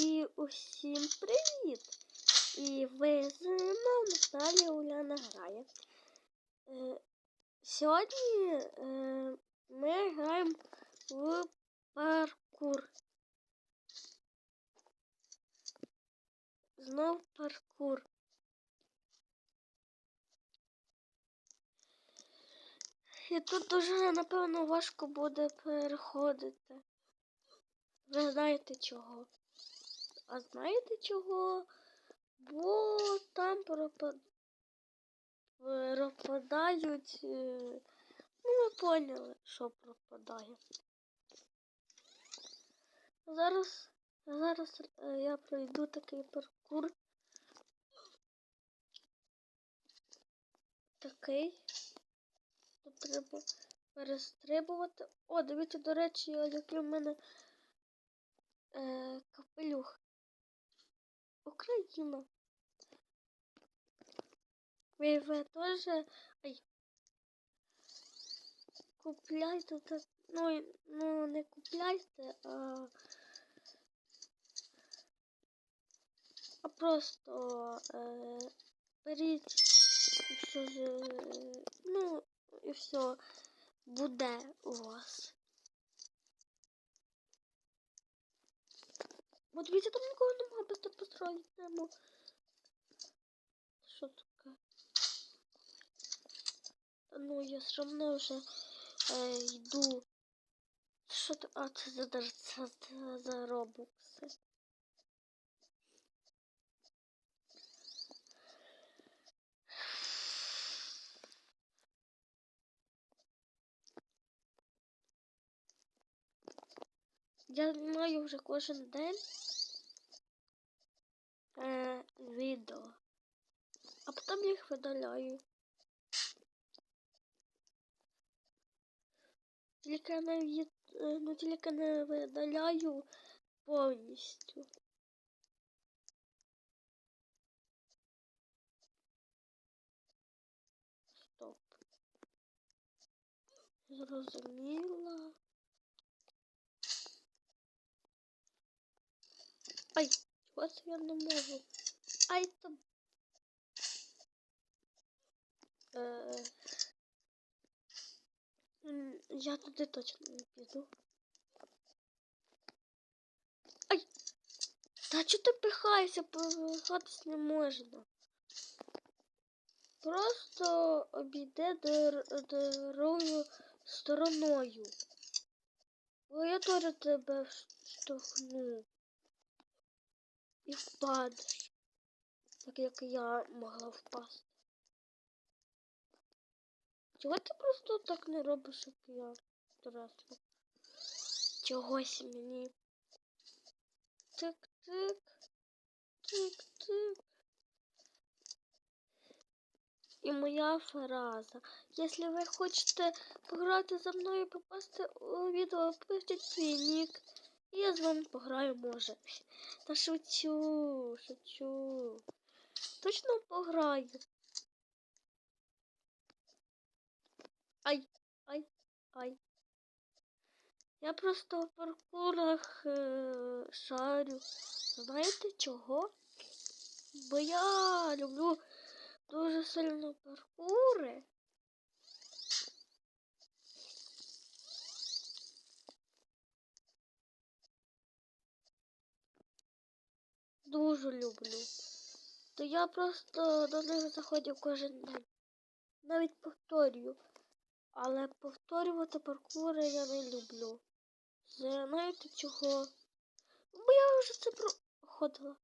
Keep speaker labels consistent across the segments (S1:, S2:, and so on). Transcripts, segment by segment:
S1: І усім привіт! І ви з нами далі Уляна грає. Е, сьогодні е, ми граємо в паркур. Знов паркур. І тут дуже, напевно, важко буде переходити. Ви знаєте чого? А знаєте чого? Бо там пропад... пропадають. е, Ну, ви поняли, що пропадає. Зараз, зараз е, я пройду такий паркур. Такий. Тут треба перестрибувати. О, дивіться, до речі, який в мене е, капелюх. Україна. Ви, теж ай, купляйте. Ну, ну не купляйте, а, а просто е, беріть і все ну і все буде у вас. От дивіться, там нікого немає, без построїмо. Що таке? такое? Ну, я все одно вже е, йду. Що це? А, це за, за, за робокси. Я знімаю вже кожен день е, відео, а потім їх видаляю. Тільки не, е, ну, тільки не видаляю повністю. Стоп. Зрозуміла. Ай, чого я не можу? Ай, там. Е, я туди точно не піду. Ай! Та чого ти пихаєшся? Пихатись не можна. Просто обійде дор- дорогою стороною. Бо я теж тебе штовхну. І впадеш. Так як я могла впасти. Чого ти просто так не робиш, як я Тарасу? Чогось мені. Тик-тик. Тик-тик. І моя фраза. Якщо ви хочете пограти за мною і попасти у відео, пишіть свій нік. Я з вами пограю, може. Та шучу, шучу. Точно пограю. Ай, ай, ай. Я просто в паркурах е, шарю. Знаєте чого? Бо я люблю дуже сильно паркури. Дуже люблю. То я просто до них заходжу кожен день. Навіть повторюю. Але повторювати паркури я не люблю. Знаєте чого? Бо я вже це проходила.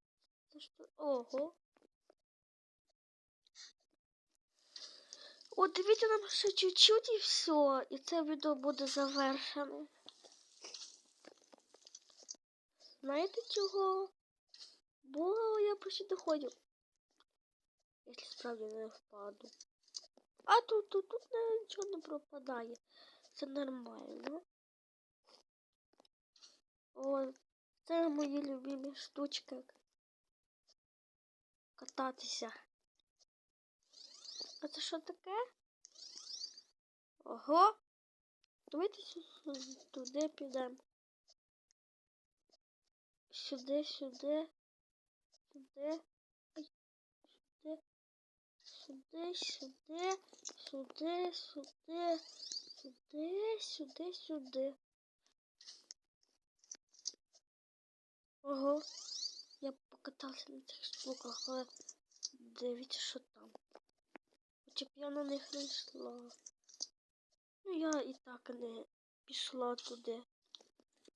S1: Ого. От дивіться нам ще чуть-чуть і все. І це відео буде завершене. Знаєте чого? Бо я почти доходжу. Якщо справді не впаду. А тут, тут, тут нічого не пропадає. Це нормально. О, це мої любимі штучки. Кататися. А це що таке? Ого. Давайте туди підемо. Сюди, сюди. Сюди. Сюди. Сюди, сюди, сюди, сюди, сюди, сюди, сюди. Ого. Я покатався на цих штуках, але дивіться, що там. Хоча б я на них не йшла. Ну я і так не пішла туди.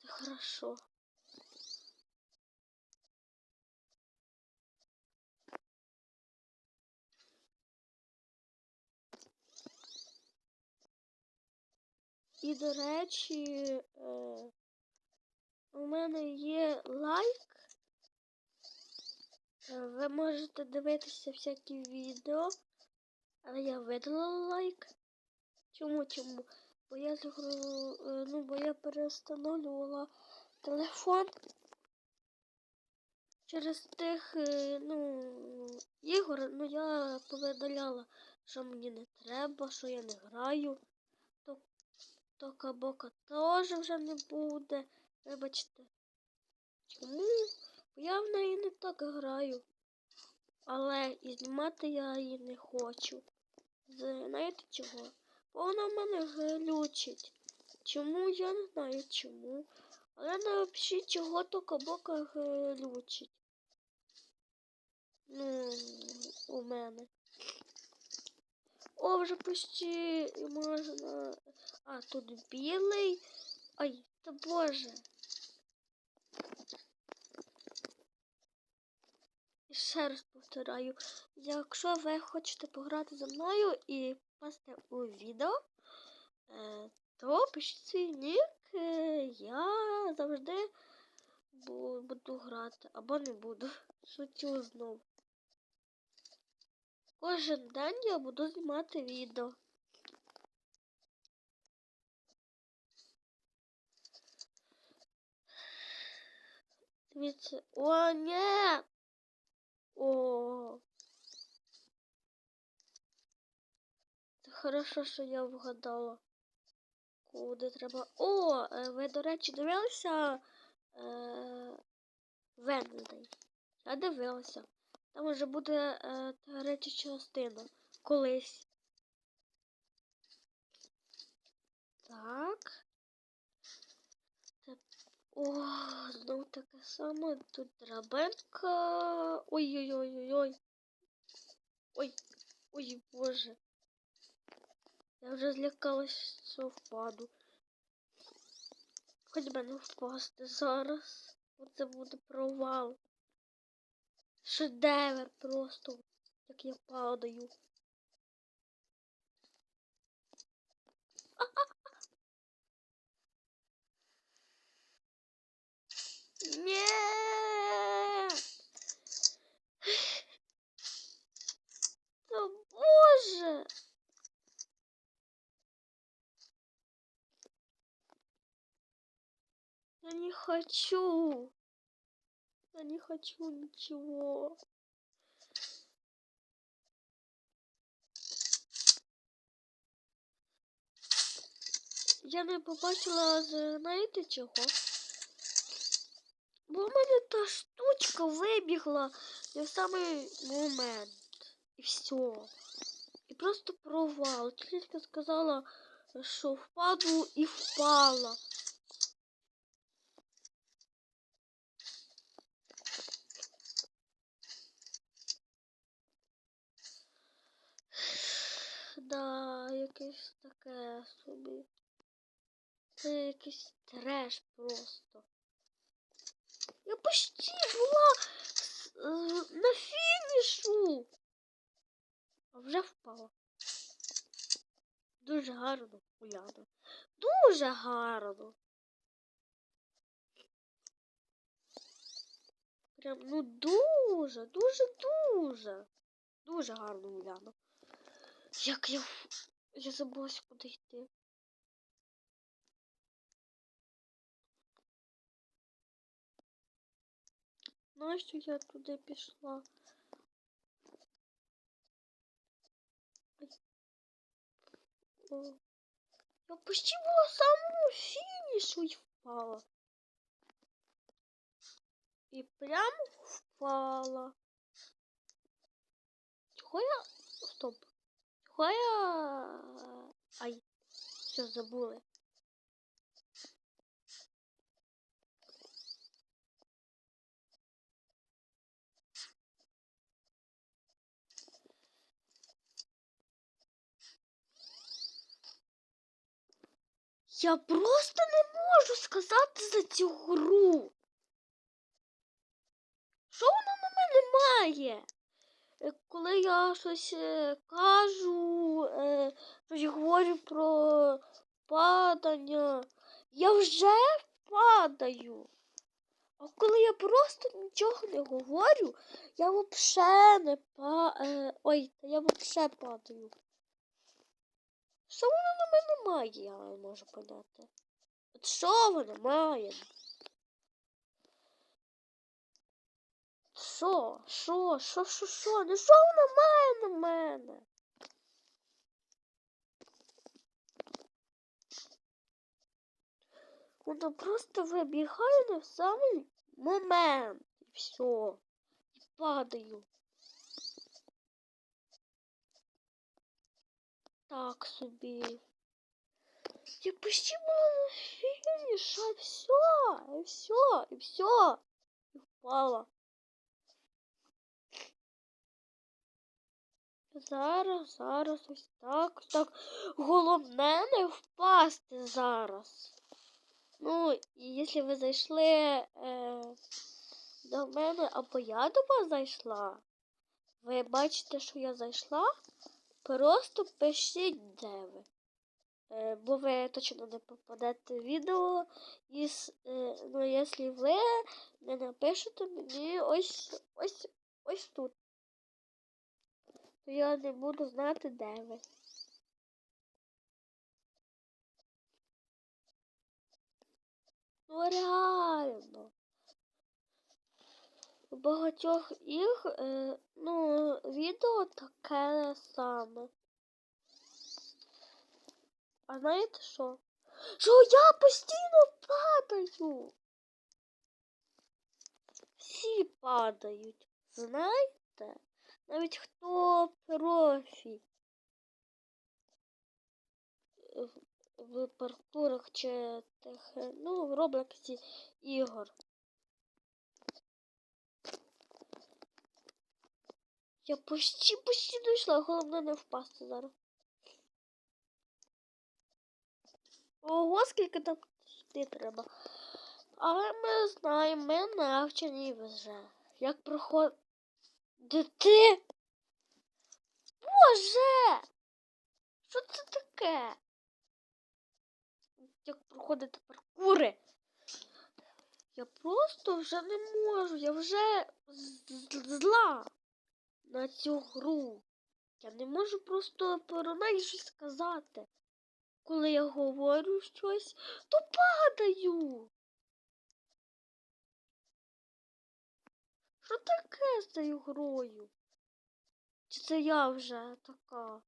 S1: Це хорошо. І, до речі, е, у мене є лайк. Е, Ви можете дивитися всякі відео, але я видала лайк. Чому чому? Бо я е, ну, бо я перестановлювала телефон через тих е, ну, ігор, ну я повидаляла, що мені не треба, що я не граю. То, то кабока теж вже не буде. Вибачте. Чому? Я в неї не так граю. Але і знімати я її не хочу. Знаєте чого? Бо вона в мене глючить. Чому? Я не знаю чому. Але напишіть, чого то кабока глючить. Ну, у мене. О, вже почти можна. А, тут білий. Ай, та боже. І ще раз повторяю, якщо ви хочете пограти зі мною і попасти у відео, е, то пишіть свій нік, е, я завжди буду грати або не буду. Шучу знову. Кожен день я буду знімати відео. Дивіться. О, ні! О. Це хорошо, що я вгадала. Куди треба. О, е, ви, до речі, дивилися е... Венздей. Я дивилася. Там вже буде е, третя частина. Колись. Так. О, знову таке саме. Тут драбинка. Ой-ой-ой-ой-ой. Ой, ой, боже. Я вже злякалась, що впаду. Хоч би не впасти зараз. Бо Це буде провал. Шедевр просто. Як я падаю. Ні! Та боже! Я не хочу. Я не хочу ничего. Я не побачила, знаєте чого? Бо в мене та штучка вибігла не в самий момент. І все. І просто провал. Тільки сказала, що впаду і впала. Якесь таке собі. Це якийсь треш просто. Я почти була на фінішу. А вже впала. Дуже гарно, Уляна. Дуже гарно. Прям, ну дуже, дуже, дуже. Дуже гарно, Уляна. Як я. Я забулась куди йти. Нащо я туди пішла? Ай. О. Я почти була самому фінішу і впала. І прямо впала. Чого я. Стоп. Чого. Ай, все забули. Я просто не можу сказати за цю гру. Що вона на мене має? Е, Коли я щось е, кажу, е, щось говорю про падання, я вже падаю. А коли я просто нічого не говорю, я взагалі не па... Ой, я взагалі падаю. Що вона на мене має, я не можу поняти. От що вона має? Що? Що? Що, що, що? Ну що вона має на мене? Вона просто вибігає на самий момент. І все. І падаю. Так собі. Я почти была на и все, и все, и все. И впала. Зараз, зараз, ось так, ось так. Головне не впасти зараз. Ну, і якщо ви зайшли е, до мене, або я до вас зайшла, ви бачите, що я зайшла, просто пишіть, де ви. Е, бо ви точно не попадете в відео, із, е, ну, якщо ви не напишете мені ось, ось, ось тут, то я не буду знати, де ви. Ну реально. У багатьох їх, е, ну, відео таке саме. А знаєте що? Що я постійно падаю. Всі падають. Знаєте? Навіть хто профі в, паркурах чи тих, ну, в Роблоксі ігор. Я почти почти дійшла, головне не впасти зараз. Ого, скільки там йти треба. Але ми знаємо, ми навчені вже. Як проходити. Боже! Що це таке? Як проходити паркури? Я просто вже не можу, я вже зла на цю гру. Я не можу просто про неї щось сказати. Коли я говорю щось, то падаю. З цією грою? Чи це я вже така?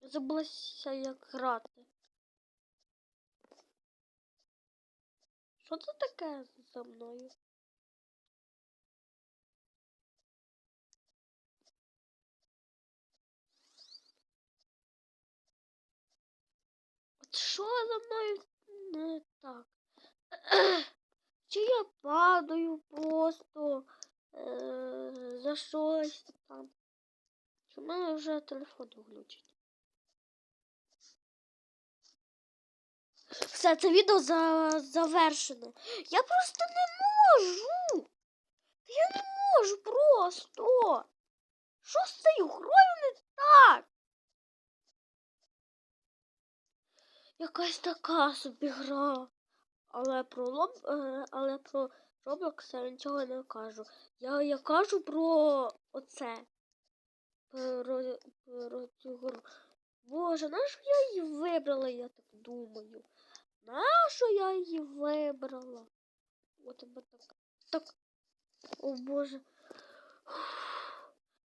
S1: Забулася як грати. Що це таке за мною? От що за мною не так? Чи я падаю просто за щось там? В мене вже телефон включить? Все, це відео за, завершене. Я просто не можу. Я не можу просто. Що з цією грою не так? Якась така собі гра. Але про лоб, е, але про Roblox я нічого не кажу. Я, я кажу про оце. Про, про цю гру. Боже, нащо я її вибрала, я так думаю. Нащо я її вибрала? От тебе так. Так. О Боже.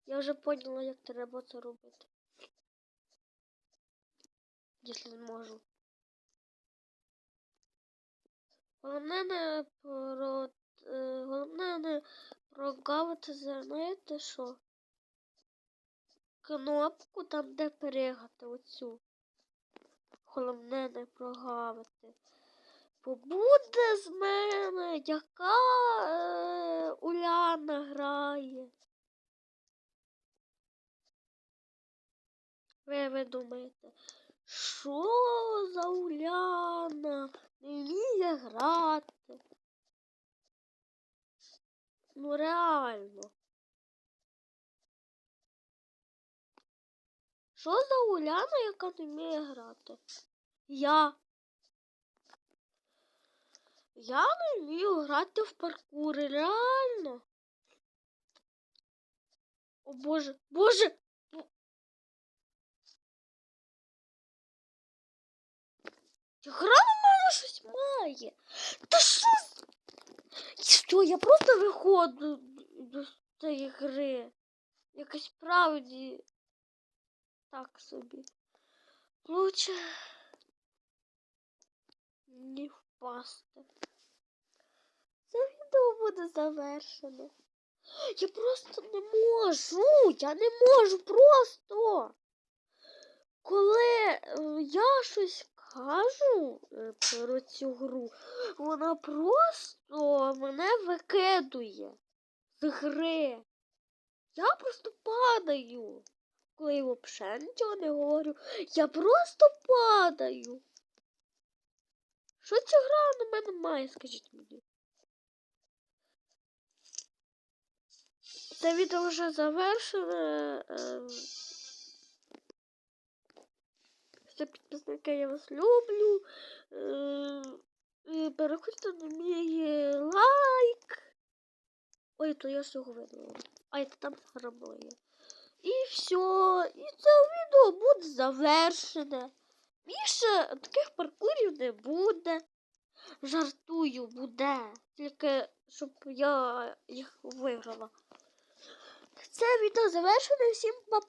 S1: Я вже поняла, як треба це робити. Якщо можу. Головне не про, е, прогавити, знаєте що? Кнопку там, де перегати оцю. Головне не прогавити. Бо з мене, яка е, Уляна грає. Ви, ви думаєте, що за Уляна? Не вміє грати. Ну реально. Що за Уляна, яка не вміє грати? Я. Я не вмію грати в паркури, реально. О боже, боже! Гра на мене щось має. Та що? Що, я просто виходжу до цієї гри. Якось справді так собі. Лучше не впасти. Це відео буде завершено. Я просто не можу. Я не можу просто. Коли е, я щось кажу е, про цю гру, вона просто мене викидує з гри. Я просто падаю. Коли я взагалі нічого не говорю, я просто падаю. Що ця гра на мене має, скажіть мені? Це відео вже завершене. Ем, підписники, я вас люблю. Ем, Переходьте на мій лайк. Ой, то я всього видала. Ай, то там грабує. І все. І це відео буде завершене. Більше таких паркурів не буде. Жартую, буде. Тільки щоб я їх виграла. Це відео завершено. Всім па